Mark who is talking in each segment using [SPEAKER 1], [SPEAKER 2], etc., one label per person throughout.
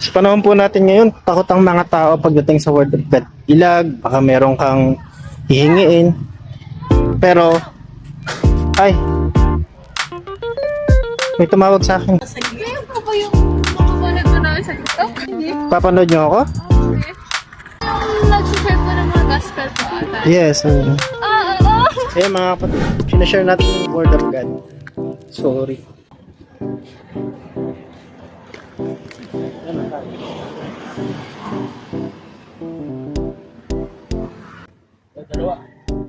[SPEAKER 1] Sa panahon po natin ngayon, takot ang mga tao pagdating sa word of God. Ilag, baka meron kang hihingiin. Pero, ay, may tumawag sa akin.
[SPEAKER 2] Ngayon po ba yung makapanood mo namin sa TikTok? Hindi.
[SPEAKER 1] Papanood niyo ako?
[SPEAKER 2] Okay. Nag-share po ng mga gospel po ata.
[SPEAKER 1] Yes. Uh,
[SPEAKER 2] Ah, oo.
[SPEAKER 1] eh mga kapatid, sinashare natin yung word of God. Sorry.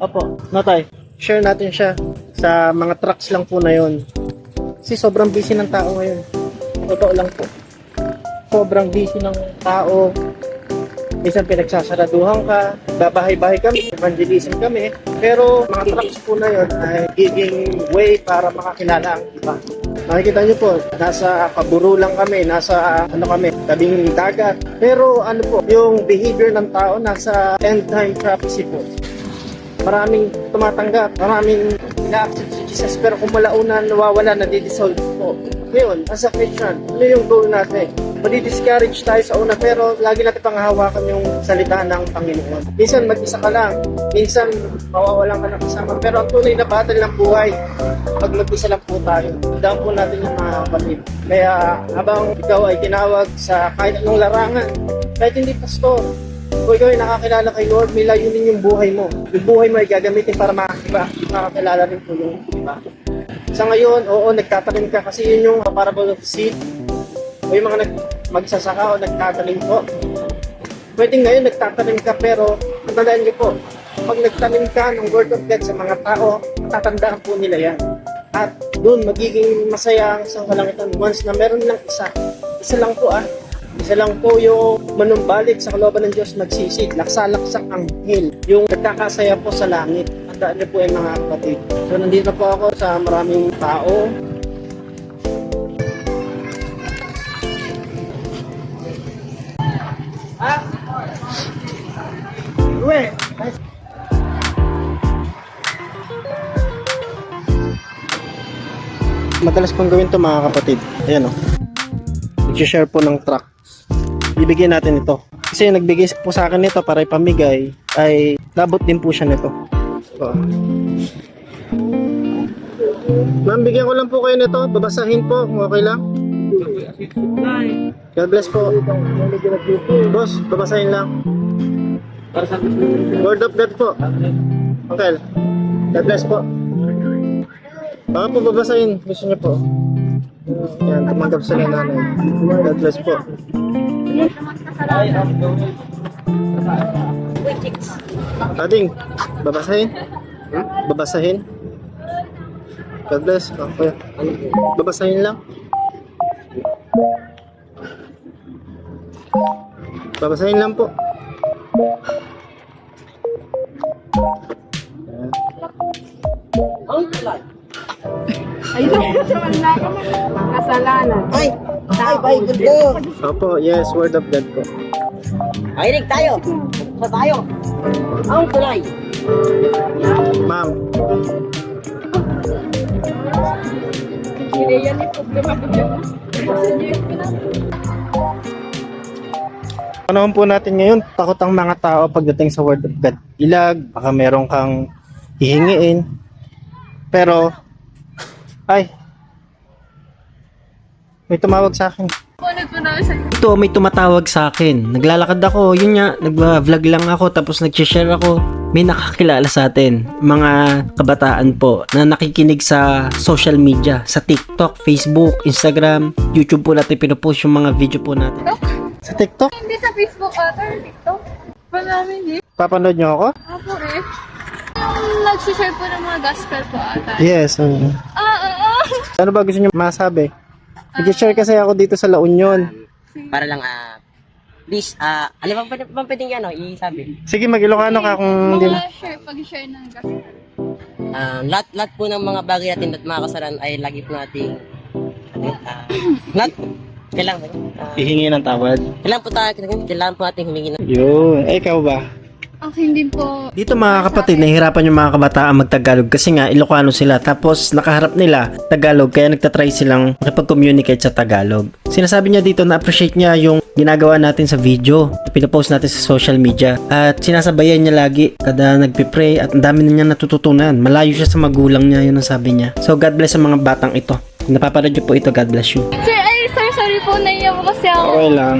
[SPEAKER 1] Opo, natay. Share natin siya sa mga trucks lang po na yon. Kasi sobrang busy ng tao ngayon. Totoo lang po. Sobrang busy ng tao. Minsan pinagsasaraduhan ka, babahay-bahay kami, evangelism kami. Pero mga trucks po na yon ay giving way para makakilala ang iba. Makikita niyo po, nasa kaburo lang kami, nasa ano kami, tabing dagat. Pero ano po, yung behavior ng tao nasa end time prophecy po. Maraming tumatanggap, maraming ina-accept si Jesus pero kung malaunan nawawala, nadidissolve po. Ngayon, as a Christian, ano yung goal natin? Madi-discourage tayo sa una pero lagi natin panghahawakan yung salita ng Panginoon. Minsan mag-isa ka lang, minsan mawawalan ka ng kasama pero ang tunay na battle ng buhay pag mag-isa lang po tayo. Tandaan po natin yung mga. Kaya habang ikaw ay tinawag sa kahit anong larangan, kahit hindi pastor, kung ikaw ay nakakilala kay Lord, may layunin yung buhay mo. Yung buhay mo ay gagamitin para makakiba, makakilala rin po yung iba. Sa ngayon, oo, nagtatanim ka kasi yun yung parable of seed. O yung mga nag, magsasaka o nagtatanim po. Pwede ngayon nagtatanim ka pero tandaan niyo po, pag nagtanim ka ng word of God sa mga tao, tatandaan po nila yan. At doon magiging masaya ang isang kalangitan once na meron lang isa. Isa lang po ah. Isa lang po yung manumbalik sa kalooban ng Diyos magsisid, laksa-laksak ang hill, yung nagkakasaya po sa langit. Tandaan niyo po yung mga kapatid. So nandito po ako sa maraming tao. Ah! Uwe! Madalas kong gawin to mga kapatid. Ayan o. Nag-share po ng trucks. Ibigay natin ito. Kasi yung nagbigay po sa akin nito para ipamigay ay labot din po siya nito. So, Ma'am, bigyan ko lang po kayo nito. Babasahin po kung okay lang. God bless po. Boss, babasahin lang. Word of God po. Okay. God bless po. Baka po babasahin. Gusto niyo po. Yan, tumanggap sila nanay. God bless po. Ading, babasahin? Babasahin? God bless. Okay. Babasahin lang. Babasahin lang po.
[SPEAKER 2] Ayun sa wala ka kasalanan.
[SPEAKER 3] Ay, ay, Bible ko.
[SPEAKER 1] Opo, yes, word of God po.
[SPEAKER 3] Mahinig tayo. Sa tayo. Ang tulay.
[SPEAKER 1] Ma'am,
[SPEAKER 2] Hindi yan yung problema ko dyan.
[SPEAKER 1] Panahon po natin ngayon, takot ang mga tao pagdating sa word of God. Ilag, baka meron kang hihingiin. Pero, ay, may tumawag sa akin.
[SPEAKER 4] Ito, may tumatawag sa akin. Naglalakad ako, yun nga, nag-vlog lang ako, tapos nag-share ako. May nakakilala sa atin, mga kabataan po, na nakikinig sa social media, sa TikTok, Facebook, Instagram, YouTube po natin pinupost yung mga video po natin.
[SPEAKER 1] Sa TikTok,
[SPEAKER 2] Hindi sa Facebook ata or TikTok. Pa namin hindi.
[SPEAKER 1] papanood niyo ako?
[SPEAKER 2] Apo eh. Yung nag-share po ng mga gospel po ata.
[SPEAKER 1] Yes. um,
[SPEAKER 2] Ah, oo.
[SPEAKER 1] ano ba gusto niyo masabi? Nag-share kasi ako dito sa La Union.
[SPEAKER 3] Para lang, ah, please, ah, ano bang bang pwedeng yan, oh, isabi?
[SPEAKER 1] Sige, mag-Ilocano ka kung hindi mo.
[SPEAKER 2] Mga share, pag-share ng gospel.
[SPEAKER 3] Ah, lahat, lahat po ng mga bagay natin at mga kasalan ay lagi po nating, ah, lahat, kailangan, ah,
[SPEAKER 1] Hihingi ng tawad.
[SPEAKER 3] kailangan po tayo, kailangan po natin humingi ng,
[SPEAKER 1] Yun. Eh, ikaw ba?
[SPEAKER 2] Akin din po.
[SPEAKER 4] Dito mga kapatid, nahihirapan yung mga kabataan magtagalog kasi nga Ilocano sila tapos nakaharap nila Tagalog kaya nagtatry silang makipag-communicate sa Tagalog. Sinasabi niya dito na appreciate niya yung ginagawa natin sa video na pinapost natin sa social media at sinasabayan niya lagi kada nagpipray at ang dami na niya natututunan. Malayo siya sa magulang niya, yun ang sabi niya. So God bless sa mga batang ito. Napapanood niyo po ito, God bless you.
[SPEAKER 2] Sir, sorry po. Naiyak po kasi ako.
[SPEAKER 1] Okay lang.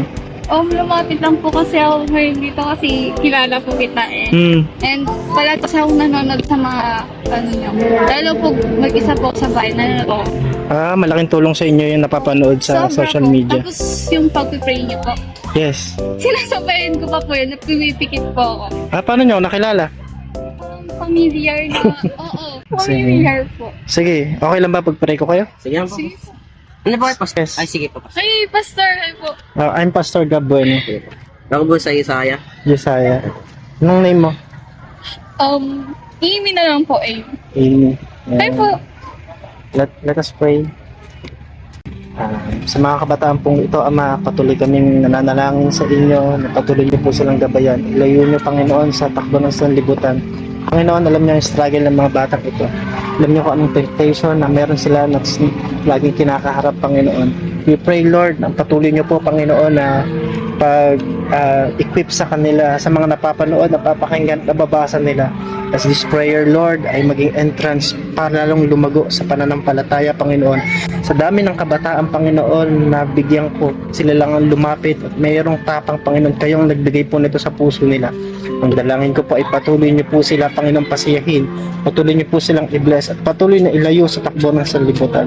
[SPEAKER 2] Um, lumapit lang po kasi ako ngayon dito kasi kilala po kita eh.
[SPEAKER 1] Hmm.
[SPEAKER 2] And pala kasi ako nanonood sa mga, ano niyo. Lalo po, mag-isa po sa bahay, nanonood ako.
[SPEAKER 1] Ah, malaking tulong sa inyo yung napapanood sa
[SPEAKER 2] Sobra
[SPEAKER 1] social
[SPEAKER 2] po.
[SPEAKER 1] media.
[SPEAKER 2] Tapos yung pag-pray niyo po.
[SPEAKER 1] Yes.
[SPEAKER 2] Sinasabayan ko pa po yun, napipikit po ako.
[SPEAKER 1] Ah, paano nyo ako nakilala?
[SPEAKER 2] Um, familiar na, oo,
[SPEAKER 1] Sige.
[SPEAKER 2] familiar po.
[SPEAKER 1] Sige, okay lang ba pag-pray ko kayo?
[SPEAKER 3] Sige po.
[SPEAKER 2] Sige po.
[SPEAKER 3] Ano ba, Pastor?
[SPEAKER 1] Yes.
[SPEAKER 3] Ay, sige po.
[SPEAKER 2] Hey, Pastor, hi po.
[SPEAKER 1] Ah, I'm Pastor Gab Bueno.
[SPEAKER 3] Ako po sa Isaya.
[SPEAKER 1] Josiah. Anong name mo?
[SPEAKER 2] Um, Amy na lang po, Amy.
[SPEAKER 1] Amy.
[SPEAKER 2] Hi
[SPEAKER 1] Ayan.
[SPEAKER 2] po.
[SPEAKER 1] Let, let us pray. Ah, sa mga kabataan pong ito, Ama, patuloy kaming nananalangin sa inyo, na patuloy niyo po silang gabayan. Ilayo niyo, Panginoon, sa takbo ng sanlibutan. Panginoon, alam niyo yung struggle ng mga batang ito. Alam niyo kung anong temptation na meron sila na laging kinakaharap, Panginoon. We pray, Lord, na patuloy niyo po, Panginoon, na pag-equip sa kanila, sa mga napapanood, napapakinggan, nababasa nila. As this prayer, Lord, ay maging entrance para lalong lumago sa pananampalataya, Panginoon. Sa dami ng kabataan, Panginoon, na bigyan ko, sila lang ang lumapit at mayroong tapang, Panginoon, kayong nagbigay po nito sa puso nila. Ang dalangin ko po ay patuloy niyo po sila, Panginoon, pasiyahin. Patuloy niyo po silang i-bless at patuloy na ilayo sa takbo ng sanlibutan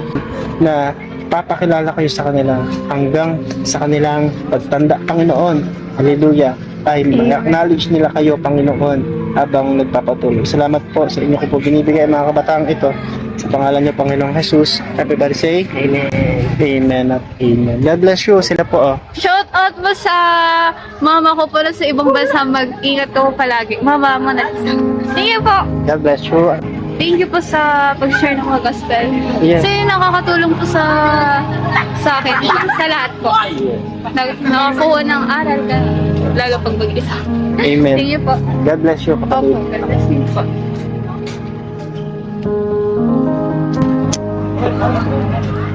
[SPEAKER 1] na papakilala kayo sa kanila hanggang sa kanilang pagtanda, Panginoon. Hallelujah. Ay ma-acknowledge nila kayo, Panginoon, habang nagpapatuloy. Salamat po sa inyo ko po binibigay mga kabataan ito. Sa pangalan niyo, Panginoong Jesus. Everybody say, Amen. Amen at Amen. God bless you. Sila po, oh.
[SPEAKER 2] Shout out mo sa mama ko pala sa ibang bansa. Mag-ingat ka po palagi. Mama mo na. You po.
[SPEAKER 1] God bless you.
[SPEAKER 2] Thank you po sa pag-share ng mga gospel.
[SPEAKER 1] Yes.
[SPEAKER 2] Kasi nakakatulong po sa sa akin, sa lahat po. Nag- Nakakuha ng aral ka, lalo pag mag-isa.
[SPEAKER 1] Amen.
[SPEAKER 2] Thank you po.
[SPEAKER 1] God bless you,
[SPEAKER 2] Opo,
[SPEAKER 1] kapatid.
[SPEAKER 2] God bless you po.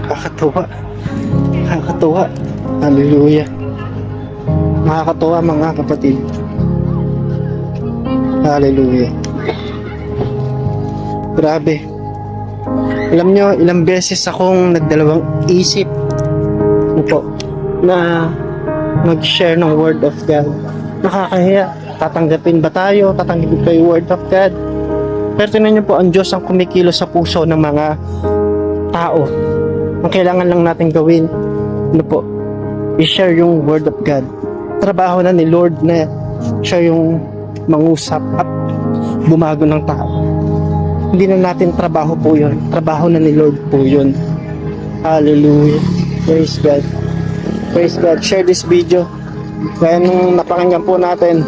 [SPEAKER 1] Nakakatuwa. Nakakatuwa. Hallelujah. Nakakatuwa mga kapatid. Hallelujah. Grabe. Alam nyo, ilang beses akong nagdalawang isip ano po, na mag-share ng Word of God. Nakakahiya. Tatanggapin ba tayo? Tatanggapin ba yung Word of God? Pero tingnan nyo po, ang Diyos ang kumikilos sa puso ng mga tao. Ang kailangan lang natin gawin, ano po, i-share yung Word of God. Trabaho na ni Lord na siya yung mangusap at bumago ng tao. Hindi na natin trabaho po yun. Trabaho na ni Lord po yun. Hallelujah. Praise God. Praise God. Share this video. Kaya nung napakinggan po natin,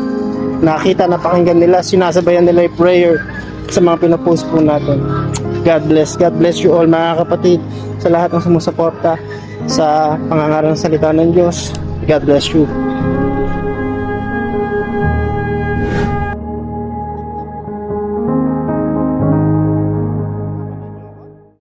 [SPEAKER 1] nakita, napakinggan nila, sinasabayan nila yung prayer sa mga pinapost po natin. God bless. God bless you all mga kapatid sa lahat ng sumusuporta sa pangangaral ng salita ng Diyos. God bless you.